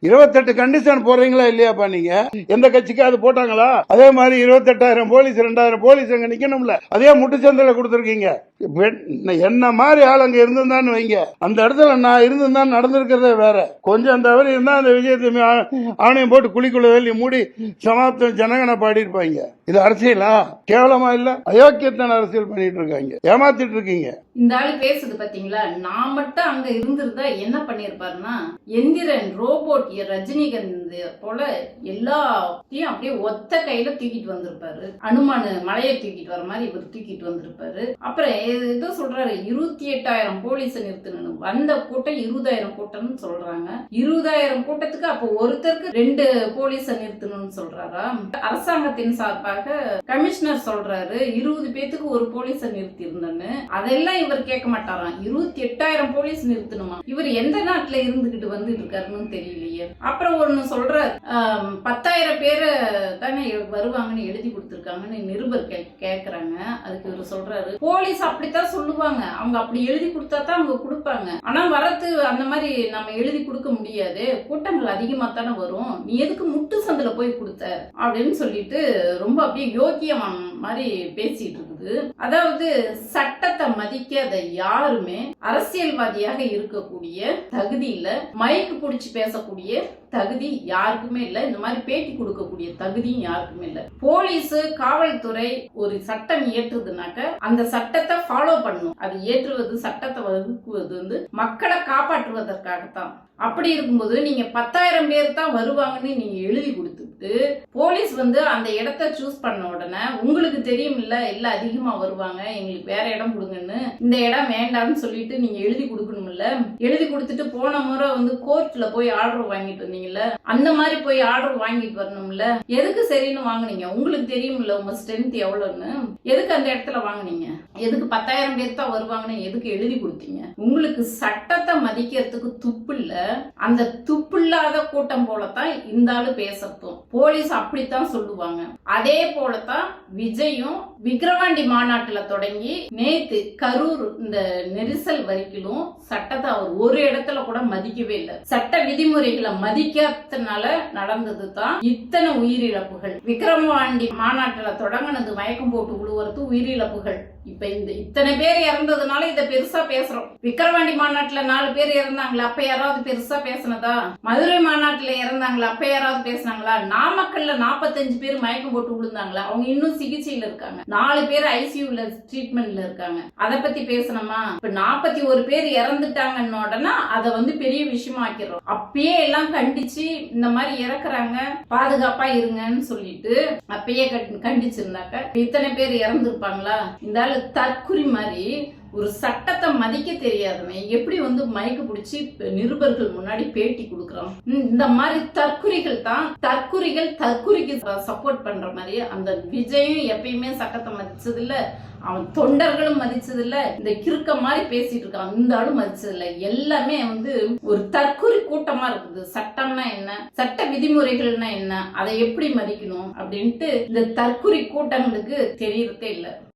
இருபத்தெட்டு கண்டிஷன் போடுறீங்களா இல்லையாப்பா நீங்க? எந்த கட்சிக்கு அது போட்டாங்களா? அதே மாதிரி இருபத்தெட்டாயிரம் போலீஸ் ரெண்டாயிரம் போலீஸ் அங்க நிக்கணும்ல. அதே முட்டுச்சந்தையில கொடுத்துருக்கீங்க. வெ- என்ன மாதிரி ஆள் அங்க இருந்திருந்தான்னு வைங்க. அந்த இடத்துல நான் இருந்திருந்தா நடந்திருக்கிறதே வேற. கொஞ்சம் தவறு இருந்தா அந்த விஜயத்தை ஆணையம் போட்டு குழிக்குள்ள வெள்ளி மூடி சமாப்தம் ஜனகனை பாடியிருப்பாங்க. இது அரசியலா? கேவலமா இல்ல? அயோக்கியத்தன அரசியல் பண்ணிட்டு இருக்காங்க. ஏமாத்திட்டு இருக்கீங்க. இந்த ஆளு பேசுது பாத்தீங்களா? நான் மட்டும் அங்க இருந்திருந்தா என்ன பண்ணிருப்பாருன்னா எந்திரன் ரோபோட் ரஜினிகாந்த் போல எல்லாத்தையும் அப்படியே ஒத்த கையில தூக்கிட்டு வந்திருப்பாரு. அனுமானு மலையை தூக்கிட்டு வர மாதிரி இவர் தூக்கிட்டு வந்திருப்பாரு. அப்புறம் ஏ- ஏதோ சொல்றாரு இருபத்தி எட்டாயிரம் போலீஸை நிறுத்தணும் வந்த கூட்டம் இருபதாயிரம் கூட்டம்னு சொல்றாங்க. இருபதாயிரம் கூட்டத்துக்கு அப்போ ஒருத்தருக்கு ரெண்டு போலீஸை நிறுத்தணும்னு சொல்றாரா? அரசாங்கத்தின் சார்பாக கமிஷனர் சொல்றாரு இருபது பேத்துக்கு ஒரு போலீஸை நிறுத்தி இருந்தேன்னு அதெல்லாம் இவர் கேட்க மாட்டாராம் இருபத்தி எட்டாயிரம் போலீஸ் நிறுத்தணுமா? இவர் எந்த நாட்டுல இருந்துகிட்டு வந்துட்டு இருக்காருன்னு தெரியலையே. அப்புறம் ஒண்ணு சொல்ற பத்தாயிரம் பேரை தானே வருவாங்கன்னு எழுதி கொடுத்துருக்காங்கன்னு நிருபர் கே கேக்குறாங்க. அதுக்கு இவர் சொல்றாரு போலீஸ் அப்படித்தான் சொல்லுவாங்க. அவங்க அப்படி எழுதி கொடுத்தா தான் அவங்க கொடுப்பாங்க. ஆனா வரத்து அந்த மாதிரி நம்ம எழுதி கொடுக்க முடியாது. கூட்டங்கள் அதிகமா தானே வரும். நீ எதுக்கு முட்டு சந்தில போய் கொடுத்த? அப்படின்னு சொல்லிட்டு ரொம்ப அப்படியே யோக்கியமான மாதிரி பேசிட்டு இருக்குது. அதாவது சட்டத்தை மதிக்க அதை யாருமே அரசியல்வாதியாக இருக்கக்கூடிய தகுதி இல்ல. மைக்கு புடிச்சு பேசக்கூடிய தகுதி யாருக்குமே இல்ல. இந்த மாதிரி பேட்டி கொடுக்கக்கூடிய தகுதியும் யாருக்குமே இல்ல. போலீஸ் காவல்துறை ஒரு சட்டம் இயற்றுதுனாக்க அந்த சட்டத்தை ஃபாலோ பண்ணும். அது ஏற்றுவது சட்டத்தை வகுக்குவது வந்து மக்களை காப்பாற்றுவதற்காகத்தான். அப்படி இருக்கும்போது நீங்க பத்தாயிரம் பேர் தான் வருவாங்கன்னு நீங்க எழுதி கொடுத்து போலீஸ் வந்து அந்த இடத்த சூஸ் பண்ண உடனே உங்களுக்கு தெரியும் இல்ல இல்ல அதிகமா வருவாங்க எங்களுக்கு வேற இடம் கொடுங்கன்னு இந்த இடம் வேண்டாம்னு சொல்லிட்டு நீங்க எழுதி கொடுக்கணும்ல எழுதி கொடுத்துட்டு போன முறை வந்து கோர்ட்ல போய் ஆர்டர் வாங்கிட்டு வந்தீங்கல்ல அந்த மாதிரி போய் ஆர்டர் வாங்கிட்டு வரணும்ல எதுக்கு சரின்னு வாங்குனீங்க? உங்களுக்கு தெரியும்ல உங்க ஸ்ட்ரென்த் எவ்வளவுன்னு எதுக்கு அந்த இடத்துல வாங்குனீங்க? எதுக்கு பத்தாயிரம் பேர் தான் வருவாங்கன்னு எதுக்கு எழுதி கொடுத்தீங்க? உங்களுக்கு சட்டத்தை மதிக்கிறதுக்கு துப்பு இல்ல அந்த துப்பு இல்லாத கூட்டம் போலத்தான் இந்த ஆளு பேசட்டும் போலீஸ் அப்படித்தான் சொல்லுவாங்க. அதே போலத்தான் விஜயும் விக்கிரவாண்டி மாநாட்டுல தொடங்கி நேத்து கரூர் இந்த நெரிசல் வரைக்கும் சட்டத்தை அவர் ஒரு இடத்துல கூட மதிக்கவே இல்லை. சட்ட விதிமுறைகளை மதிக்காதனால நடந்தது தான் இத்தனை உயிரிழப்புகள். விக்கிரவாண்டி மாநாட்டுல தொடங்கினது மயக்கம் போட்டு விழுவுறது உயிரிழப்புகள். இப்ப இந்த இத்தனை பேர் இறந்ததுனால இத பெருசா பேசுறோம். விக்கிரவாண்டி மாநாட்டுல நாலு பேர் இறந்தாங்களா? அப்ப யாராவது பெருசா பேசினதா? மதுரை மாநாட்டுல இறந்தாங்களா? அப்ப யாராவது பேசுனாங்களா? நாமக்கல்ல நாற்பத்தஞ்சு பேர் மயக்கம் போட்டு விழுந்தாங்களா? அவங்க இன்னும் சிகிச்சையில இருக்காங்க. நாலு பேர் ஐசியூல ட்ரீட்மெண்ட்ல இருக்காங்க. அதை பத்தி பேசணுமா? இப்ப நாற்பத்தி ஒரு பேர் இறந்துட்டாங்கன்னு உடனே அதை வந்து பெரிய விஷயமா ஆக்கிடுறோம். அப்பயே எல்லாம் கண்டிச்சு இந்த மாதிரி இறக்குறாங்க. பாதுகாப்பா இருங்கன்னு சொல்லிட்டு அப்பயே கண்டிச்சிருந்தாக்க இத்தனை பேர் இறந்துருப்பாங்களா? இந்த தற்குறி மாதிரி ஒரு சட்டத்தை மதிக்க தெரியாதவன் எப்படி வந்து மயக்க பிடிச்சி நிருபர்கள் முன்னாடி பேட்டி கொடுக்குறான் இந்த மாதிரி தற்குறிகள் தான் தற்குறிகள் தற்குறிக்கு சப்போர்ட் பண்ற மாதிரி அந்த விஜயும் எப்பயுமே சட்டத்தை மதிச்சது இல்ல அவன் தொண்டர்களும் மதிச்சது இல்ல இந்த கிறுக்க மாதிரி பேசிட்டு இருக்கான். இந்த ஆளும் மதிச்சது இல்ல எல்லாமே வந்து ஒரு தற்குறி கூட்டமா இருக்குது. சட்டம்னா என்ன? சட்ட விதிமுறைகள்னா என்ன? அதை எப்படி மதிக்கணும்? அப்படின்ட்டு இந்த தற்குறி கூட்டங்களுக்கு தெரியறதே இல்லை.